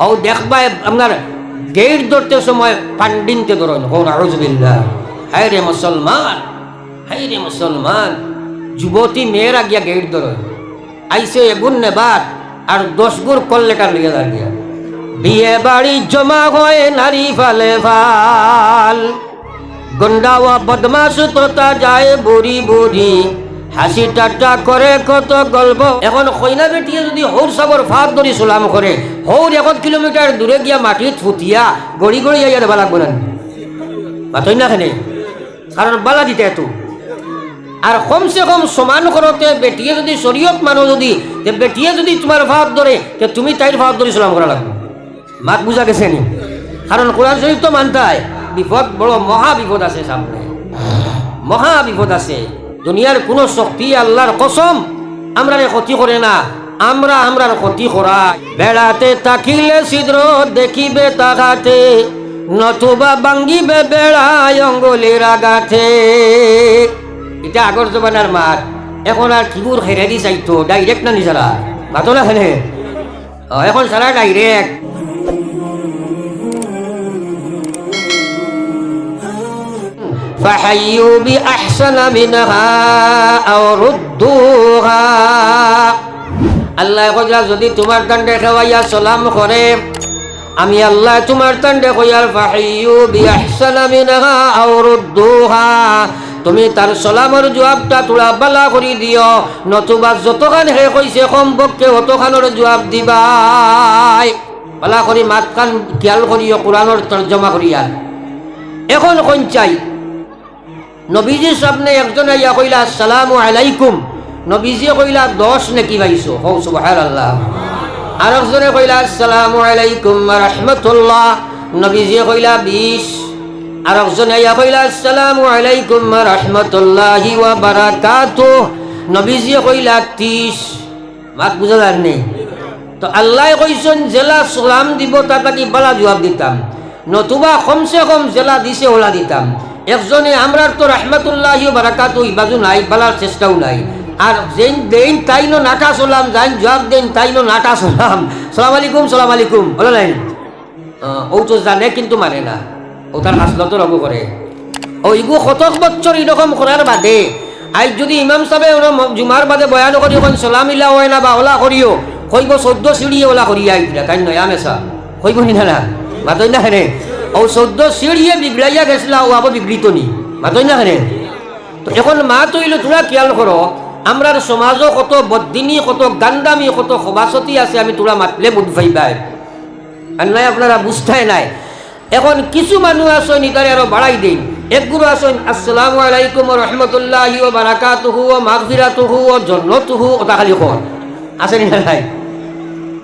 ও দেখবা আপনার গেট ধরতে সময় পান্ডিনকে ধরুন। হো নাউজুবিল্লাহ। হায় রে মুসলমান, হায় রে মুসলমান। যুবতী মেয়েরা গিয়া গেট ধরুন। আইসে এগুন নেবার আর দশ কল লেটার লিয়ে দাঁড়িয়ে। বিয়ে বাড়ি জমা হয় নারী ফালে ফাল। গন্ডাওয়া বদমাস তোতা যায় বুড়ি বুড়ি। হাসি টাটা করে কত গল্প। এখন কইনা বেটিয়ে যদি হৌর সাগর ফাঁক ধরি সুলাম করে হৌর এক কিলোমিটার দূরে গিয়া মাটিত ফুটিয়া গড়ি গড়ি যাইয়া দেবা লাগবো না বাতই না খানে কারণ বালা দিতে এত আর কমসে কম সমান করতে বেটিয়ে যদি শরীয়ত মানো যদি যে বেটিয়ে যদি তোমার ভাব ধরে যে তুমি তাইর ভাব ধরে সালাম করা লাগবে। মাত বুঝা গেছে নি? কারণ কোরআন শরীফ তো মানতায় বিপদ বড় মহা বিপদ আছে সামনে মহা বিপদ আছে। দুনিয়ার কোনো শক্তি আল্লাহর কসম আমরা ক্ষতি করে না। আমরা আমরার ক্ষতি করা বেড়াতে তাকিলে ছিদ্র দেখিবে তাকাতে নতুবা বাঙ্গিবে বেড়ায় অঙ্গলির আগাতে এটা আগর জমানার মাত। এখন আর কিগুর হেরে দি চাইতো ডাইরেক্ট না নিজারা মাতো না এখন সারা ডাইরেক্ট فحيوا بأحسن منها أو ردوها আল্লাহ কইলা যদি তোমার তান্ডে খাওয়াইয়া সালাম করে আমি আল্লাহ তোমার তান্ডে কইয়ার ফাহিয়ু বিআহসানা মিনহা আও রুদ্দুহা তুমি তার সালামের জবাবটা তোলা বালা কৰি দিও নতুবা যতখান হে কইছে কমপক্ষে অতখানৰ জবাব দিবাই বালা কৰি মাত কান খেয়াল করিও কোরআনের তর্জমা করিয়াল এখন কোন চাই নবীজি সামনে একজন আইয়া কইলা, আসসালামু আলাইকুম। নবীজি কইলা, দশ নাকি পাইছো? হৌ সুবহান আল্লাহ আর একজনে কইলা, আসসালামু আলাইকুম রহমতুল্লাহ। নবীজি কইলা, বিশ। আর একজনে আইয়া কইলা, আসসালামু আলাইকুম রহমতুল্লাহি ওয়া বারাকাতুহ। নবীজি কইলা, ত্রিশ। মাত বুঝা যার নেই। তো আল্লাহ কইছেন, জেলা সালাম দিব তাকে বালা জবাব দিতাম। নতুবা কমসে কম জেলা দিছে, ওলা দিতাম। একজনে আমরার তো রহমতুল্লাহ বারাকাতু ইবাজু নাই, বালার চেষ্টাও নাই। আর যেন দেন তাই নো নাটা চলাম যাইন জবাব দেন তাই নো নাটা চলাম সালাম আলাইকুম সালাম আলাইকুম। বলো নাই? ও তো জানে কিন্তু মানে না। ও তার হাসলতো রব করে। ও, ইগু শতক বছর এরকম করার বাদে আজ যদি ইমাম সাহেব জুমার বাদে বয়ান করি এখন সালাম ইলা হয় না বা ওলা করিও কইব চোদ্দ সিঁড়িয়ে ওলা করি আইলা তাই নয়া মেসা কইব নি না মাতই না হেনে ও চোদ্দ সিঁড়িয়ে বিগড়াইয়া গেছিলা, ও আবার বিগড়িত নি। মাতই না হেনে। তো এখন মা তৈল তোরা খেয়াল করো আমরার সমাজও কত বদিনী কত গান্দামি, কত সভাসতি আছে, আমি তোরা মাতলে বুধ ভাইবাই আর নাই আপনারা বুঝতেই নাই। এখন কিছু মানুষ আছেন ইতারে আরও বাড়াই দিন একগুলো আছেন, আসসালামু আলাইকুম রহমতুল্লাহি ও বারাকাতুহু ও মাগফিরাতুহু ও জন্নতুহু ওটা খালি কর আছে নি নাই?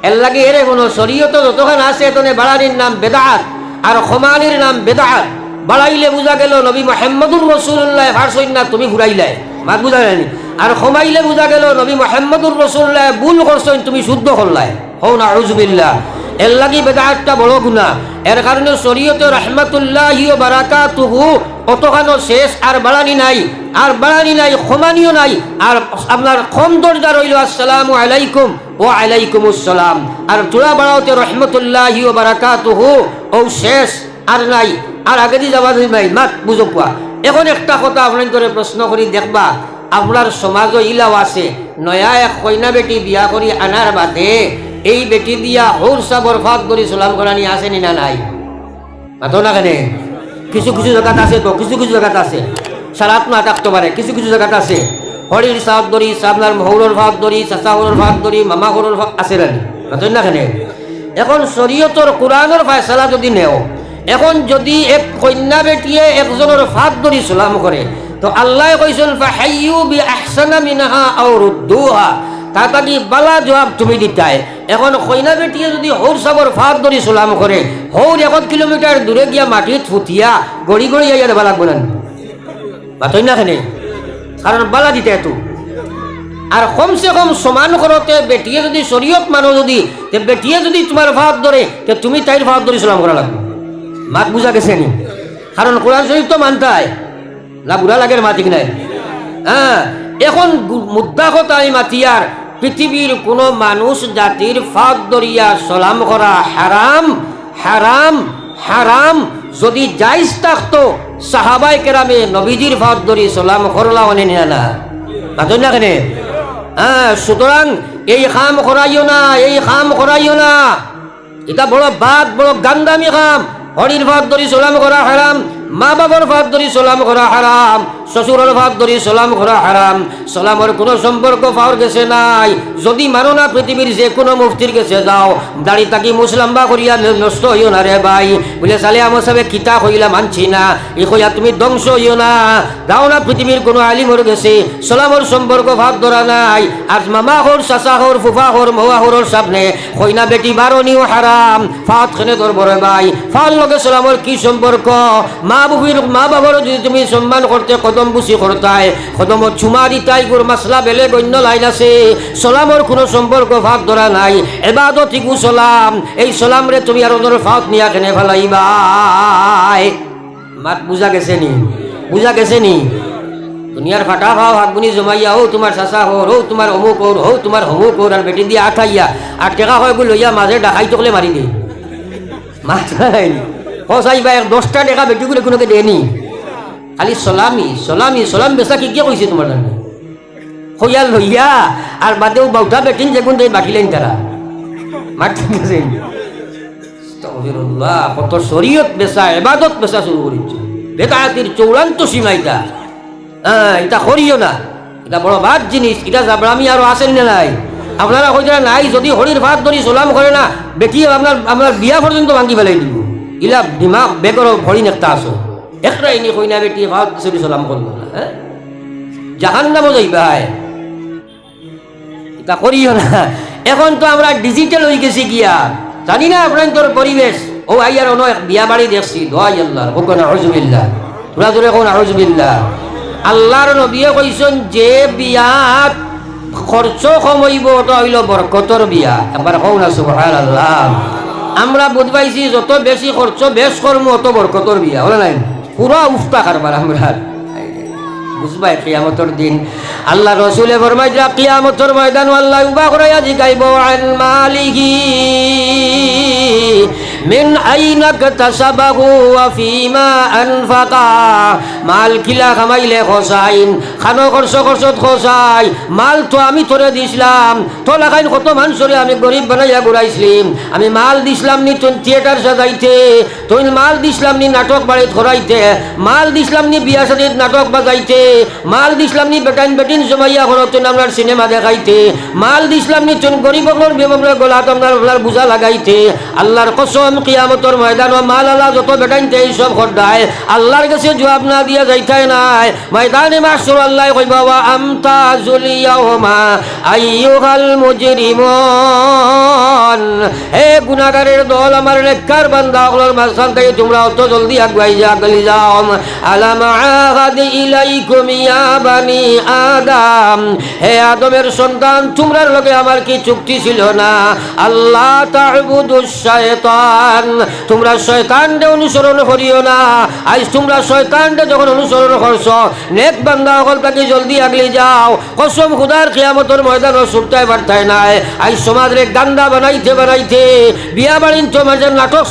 এর লাগে এরে কোনো শরীয়ত যতখান আছে, তনে বাড়ানির নাম বেদাত। আর খমানির নাম বেদাত বাড়াইলে বুঝা গেল নবী মোহাম্মদুর রসুল্লাহ না তুমি ঘুরাইলাই মাত বুঝা যায়নি আর খমাইলে বুঝা গেল নবী মোহাম্মদুর রসুল্লাহ, ভুল করছেন তুমি শুদ্ধ করলাই। হও না আউজুবিল্লাহ এর লাগি বেদাতটা বড় গুণা এর কারণে শরীয়তে রহমতুল্লাহ বারাকা তুহু অতখানো শেষ আর বাড়ানি নাই। আর বাড়ানি নাই ক্ষমানিও নাই। আর আপনার কম দরজা রইল, আসসালামু আলাইকুম। ও আলাইকুম আসসালাম আর তোরা বাড়াওতে রহমতুল্লাহ বারাকা তুহু ও শেষ, আর নাই, আর আগে দিয়ে যাবা নাই। মাত, বুঝো পোৱা এখন একটা কথা আপনার করে প্রশ্ন করি, দেখবা, আপনার সমাজও ইলাও আছে। নয়া এক কইনা বেটি বিয়া করি আনার বাদে, এই বেটি দিয়া হৌরসা বরফাত করে সালাম করানি আসেনি না নাই? মাতো না কেনে? কিছু কিছু জায়গাত আছে তো, কিছু কিছু জায়গাত আছে। সারাত না থাকতে পারে, কিছু কিছু জায়গাত আছে। হরির সাহাব ধরি সাবনার হৌরর ভাগ ধরি চাচা হৌরর ভাগ ধরি মামা হৌরর ভাগ আছে না মাতো না কেনে এখন শরীয়তর কোরআনের ফায়সালা যদি নেও, এখন যদি এক কন্যা বেটিয়ে একজনের ফাঁক ধরি সালাম করে তো আল্লাহ কইছেন ফাহাইয়ু বি আহসানা মিনহা আও রুদ্দুহা তাড়াতাড়ি বালা জবাব তুমি দিতাই। এখন কইনা বেটিয়ে যদি হৌর সাগর ফাঁক ধরি সালাম করে হৌর এক কিলোমিটার দূরে গিয়া মাটিত ফুটিয়া গড়ি গড়ি যাইয়া দেবা লাগবো না বাতই না খানে কারণ বালা দিতে এত আর কমসে কম সমান করতে বেটিয়ে যদি শরীয়ত মানো যদি, তে বেটিয়ে যদি তোমার ভাব ধরে, তে তুমি তাইর ভাব ধরে সালাম করা লাগবে। মাত বুঝা গেছে নি? কারণ কোরআন শরীফ তো মানতায়। না বুড়া লাগের মাতিক নাই। হ্যাঁ এখন মুদ্রা কথা আমি মাতিয়ার পৃথিবীর কোনো মানুষ জাতির ফাঁক দরিয়া সালাম করা হারাম হারাম হারাম যদি জাইজ থাকতো সাহাবাই কেরামে নবীজির ভাত ধরি সালাম করলা অনে নিয়ালা না। মাতন না কেনে? হ্যাঁ সুতরাং এই খাম করাইও না, এই খাম করাইও না। এটা বড় বাদ, বড় গান্দামি খাম। হরির ভাত ধরি সালাম করা হারাম। মা বাবার ভাত ধরি সালাম করা হারাম, শ্বশুরের ভাত ধরি সালাম করা হারাম। সালামের কোনো সম্পর্ক পাওয়ার গেছে নাই। যদি মানো না পৃথিবীর যে কোনো মুফতির কাছে যাও। দাড়ি তাকি মুসলাম্বা করিয়া নষ্ট হইও না রে ভাই বলে সালে আমার সাথে কিতা হইলা মানছি না। ই কইয়া তুমি ধ্বংস হইও না। যাও না পৃথিবীর কোনো আলিমর গেছে। সালামর সম্পর্ক ভাব ধরা নাই। আর মামা হর চাচা হর ফুফা হর মৌয়া হরর সামনে কইনা বেটি বারণিও হারাম ফাত খেনে তোর বড় ভাই ফাল লগে সালামর কি সম্পর্ক মা বুবির মা বাবার যদি তুমি সম্মান করতে কদম বুসি করতাই কদম চুমা দিতাই গুর মাসলা বেলেগ অন্য লাইন আছে। সালামর কোনো সম্পর্ক ভাব ধরা নাই। এবাদত ঠিকু সালাম এই সালাম রে তুমি আর ওদের ফাত নিয়া কেনে ফেলাইবাই মাত বুঝা গেছে নি? বুঝা গেছে নি? দুনিয়ার ফাটা ভাও হাগুনি জমাইয়া হো তোমার চাচা হর হো তোমার অমুক হর হো তোমার অমুক হর আর বেটি দিয়ে আঠাইয়া। আর টেকা হয় বলে লইয়া মাঝে ডাকাই চকলে মারি দে মাছ খালি বেচা কি লইয়া আর বাদেও বাউটা বেটিন যেগুন বাকিলেন তারা কত শরীয়ত বেচা, এবাদত বেচা শুরু করেছে বেদায়াতির চৌড়ান্ত সীমা হ্যাঁ এটা করিও না। এটা বড় বাদ জিনিস এটা জাবরামি আরও আসেন না নাই? আপনারা নাই, যদি হরির ভাত ধরি সোলাম করে না বেটি আপনার আপনার বিয়া পর্যন্ত ভাঙ্গি ফেলাই দিব। ইলা দিমাগ বেগর ভরি একটা আসো একটা এনে কই না বেটি ভাত ধরি সোলাম করব না হ্যাঁ জাহান নামও যাইবা এটা করিও না। এখন তো আমরা ডিজিটাল হয়ে গেছি গিয়া জানি না আপনার পরিবেশ ও আইয়ার এক বিয়া বাড়ি দেখছি। দোয়াই আল্লাহ কোন আহজবিল্লা তোরা তোরে কোন আহজবিল্লা আল্লাহর নবীয়ে কইছেন যে বিয়াত খরচ কমাইব ওটা হইল বরকতর বিয়া। একবার কও না সুবহান আল্লাহ আমরা বুঝবাইছি যত বেশি খরচ, বেশ কর্ম, অত বরকতর বিয়া। হলে নাই? পুরা উফতা কারবার আমরা। বুঝবাই কিয়ামতর দিন। আল্লাহ রসুলে ফরমাই যা কিয়ামতর ময়দান, আল্লাহ উবা করাইয়া জিগাইব আন মালিহি। মিন আইনা কাতাসাবাহু ওয়া ফিমা আনফাকা মাল কিলা কামাইলে খসাইন খানো খরচ খরচত মাল তো আমি তোরে দিছিলাম তো লাগাইন কত মানুষরে আমি গরিব বানাইয়া ঘুরাইছিলাম আমি মাল দিছিলাম নি তুই থিয়েটার সাজাইতে তুই মাল দিছিলাম নি নাটক বাড়িত ঘরাইতে মাল দিছিলাম নি বিয়া সাদিত নাটক বাজাইতে মাল দিছিলাম নি বেটাইন বেটিন জমাইয়া ঘরত আপনার সিনেমা দেখাইতে মাল দিছিলাম নি তুই গরিব গলাত আপনার বুঝা লাগাইতে আল্লাহর কসম কিয়ামতর ময়দান মাল আল্লাহ যত খরদায় আল্লাহর কাছে জবাব না যাইতাই নাই। ময়দানে মাসুর আল্লাহ কইবা, ওয়া আমতা আইয়ুহাল মুজরিমুন। হে গুনাহগারের দল, আমার বান্দা মাঝখান থেকে তোমরা অত জলদি আগুয়াই যা গলি যাও। আলাম আহাদ ইলাইকুম ইয়া বানি আদম। হে আদমের সন্তান, তোমরার লগে আমার কি চুক্তি ছিল না? আল্লাহ তা'বুদুশ শায়তান তোমরা শয়তানকে অনুসরণ করিও না। আজ তোমরা শয়তানকে যখন অনুসরণ করছ, নেক বান্দা সকল তাকে জলদি আগলি যাও। কসম খুদার ময়দান বার্তায় নাই। আজ সমাজরে গান্দা বানাইতে বানাইতে বিয়া বাড়িন নাটক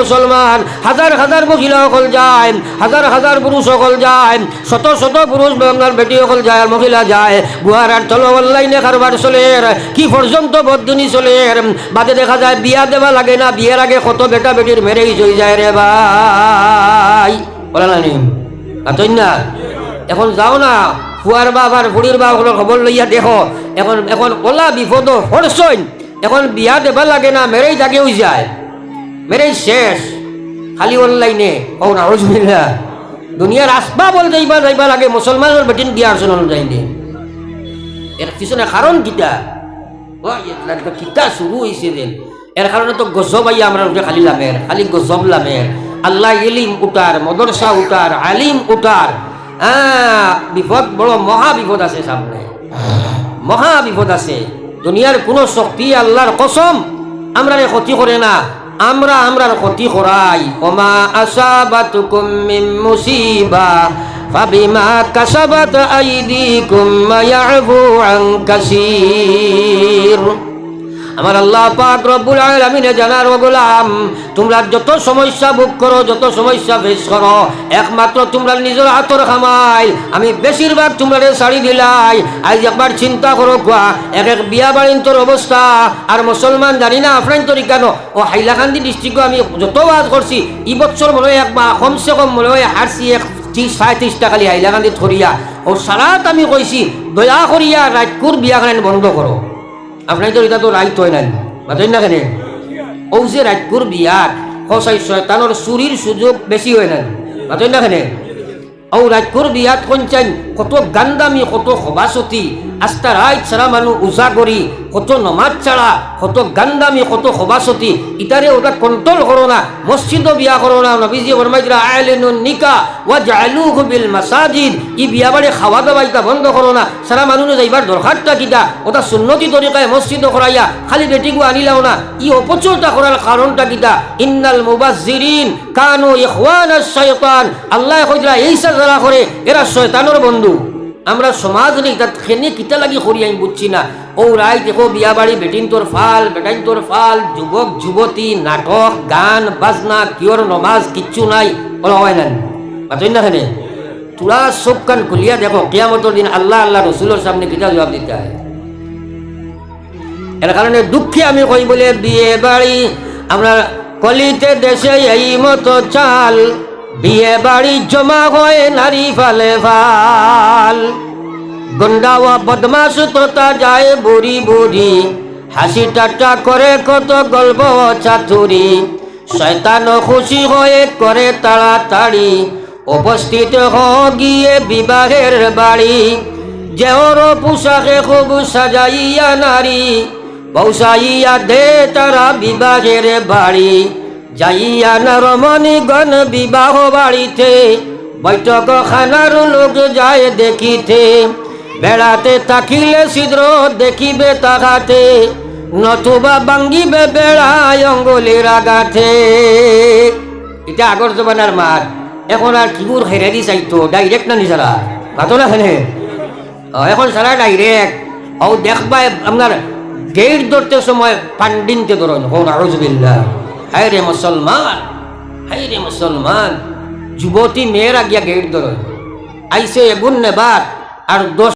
মুসলমান। হাজার হাজার মহিলা সকল যায়, হাজার হাজার পুরুষ সকল যায়, শত শত পুরুষ বাংলার বেটি সকল যায় আর মহিলা যায়। গুহার আর তল অনলাইনে কারবার চলে। কি পর্যন্ত বদুনি চলে। বাদে দেখা যায় বিয়া দেওয়া লাগে না, বিয়ের আগে কত বেটা বেটির মেরেই চই যায় রে ভাই? বলে না নি আতই না। এখন যাও না, ফুয়ার বাপ আর ফুড়ির বাপ হলো খবর লইয়া দেখো। এখন এখন ওলা বিপদ হরসইন এখন বিয়া দেবা লাগে না মেরেই জাগেও যায়। মেরেই শেষ, খালি অনলাইনে ও না রজমিল্লা দুনিয়ার আসবা বল যাইবা যাইবা লাগে, মুসলমানের বেটিন বিয়ার শোনানো যাইলে এর পিছনে কারণ কিতা? কিতা শুরু হয়েছে দেন। এর কারণে তো গজব আইয়া আমরা উঠে খালি লামের, খালি গজব লামের। আল্লাহ ইলিম উঠার, মদরসা উঠার, আলিম উঠার। বিপদ, বড় মহা বিপদ আছে সামনে। মহা বিপদ আছে। দুনিয়ার কোনো শক্তি আল্লাহর কসম আমরা ক্ষতি করে না। আমরা আমরার ক্ষতি করাই। ওমা আসাবাতুকুম মিন মুসিবা, ফাবিমা কাসাবাত আইদিকুম ওয়া ইয়াফু আং কাসীর। আমার আল্লাহ পাক রব্বুল আলামিনে জানার গোলাম, তোমরা যত সমস্যা ভোগ করো, যত সমস্যা ফেস করো, একমাত্র তোমরা নিজের হাতর খামাই। আমি বেশিরভাগ তোমরা ছাড়ি দিলাই। আজ একবার চিন্তা করো কোয়া এক এক বিয়া বাড়ির তোর অবস্থা। আর মুসলমান জানি না আফরাইন তরি কেন? ও হাইলাকান্দি ডিস্ট্রিক্টে আমি যত বাদ করছি, ই বছর মনে হয় একবার কমসে কম মনে হয় হারছি এক ত্রিশ সাঁত্রিশ টাকা হাইলাকান্দি ধরিয়া। ও সারাত আমি কইছি, দয়া করিয়া রাজকুর বিয়াখান বন্ধ করো। আপনার তো এটা তো রাইত হয় নাই। বাতই না কেন? ও যে রাজপুর বিয়ার সচাই শয়তানোর চুরির সুযোগ বেশি হয় নাই। বাতই না কেন? ও রাজপুর বিয়াত কঞ্চাইন কত গান্দামি কত সভাসতী আস্তা রাইত ছাড়া মানুষ উজা করি কত নমাজ ছাড়া কত গান্দামি কত সভাসতী ইতারে ওটা কন্ট্রোল করো না মসজিদ বিয়া করো না নবীজি ফরমাইছিলা আইলেন নিকা ওয়া জালুহু বিল মাসাজিদ ই বিয়া বাড়ি খাওয়া দাওয়া ইটা বন্ধ করো না সারা মানুষ যাইবার দরকারটা কিটা ওটা সুন্নতি তরিকায় মসজিদ করাইয়া খালি বেটিগু আনিলাও না ই অপচয়টা করার কারণটা কিটা ইন্নাল মুবাজ্জিরিন কানু ইখওয়ানাশ শাইতান আল্লাহ কইলা এই সাজরা করে, এরা শয়তানের বন্ধু। আমরা সমাজ নেই তার খেনে কিতা লাগি করি আমি বুঝছি না। ও রাই দেখো, বিয়া বাড়ি, বেটিন তোর ফাল, বেটাইন তোর ফাল, যুবক, যুবতী, নাটক, গান, বাজনা, কিয়র, নমাজ, কিচ্ছু নাই। বলা হয় না বাতই না খেনে তোরা সব কান খুলিয়া দেখো, কিয়ামতর দিন আল্লাহ আল্লাহ রসুলের সামনে কিতা জবাব দিতে হয়। এর কারণে দুঃখে আমি কই বলে, বিয়ে বাড়ি, আমরা কলিতে দেশে এই মতো চাল, বিয়ে বাড়ি জমা হয় নারী ফালে ফাল। গন্ডাওয়া বদমাস তোতা যায় বুড়ি বুড়ি, হাসি টাটা করে কত গল্প চাতুরি। শয়তান খুশি হয়ে করে তাড়াতাড়ি, উপস্থিত হ গিয়ে বিবাহের বাড়ি। যেওর পোশাকে খুব সাজাইয়া নারী পৌঁছাইয়া দে তারা বিবাহের বাড়ি, যাইয়া না রমণীগণ বিবাহ বাড়িতে বৈঠক খানার লোক যায় দেখিতে, বেড়াতে তাকিলে ছিদ্র দেখিবে তাহাতে, নতুবা বাঙ্গিবে বেড়ায় অঙ্গলির আগাতে এটা আগর জমানার মার এখন আর কিগুর হেরে দি চাইতো ডাইরেক্ট না নিসারা ভাতো না এখন সারা ডাইরেক্ট ও দেখবাই আপনার গেট ধরতে সময় পান্ডিনকে ধরুন। হো আরজবিল্লা হাই রে মুসলমান হাই রে মুসলমান। যুবতী মেয়েরা গিয়া গেট ধরুন। আইসে এগুন নেবার আর দোষ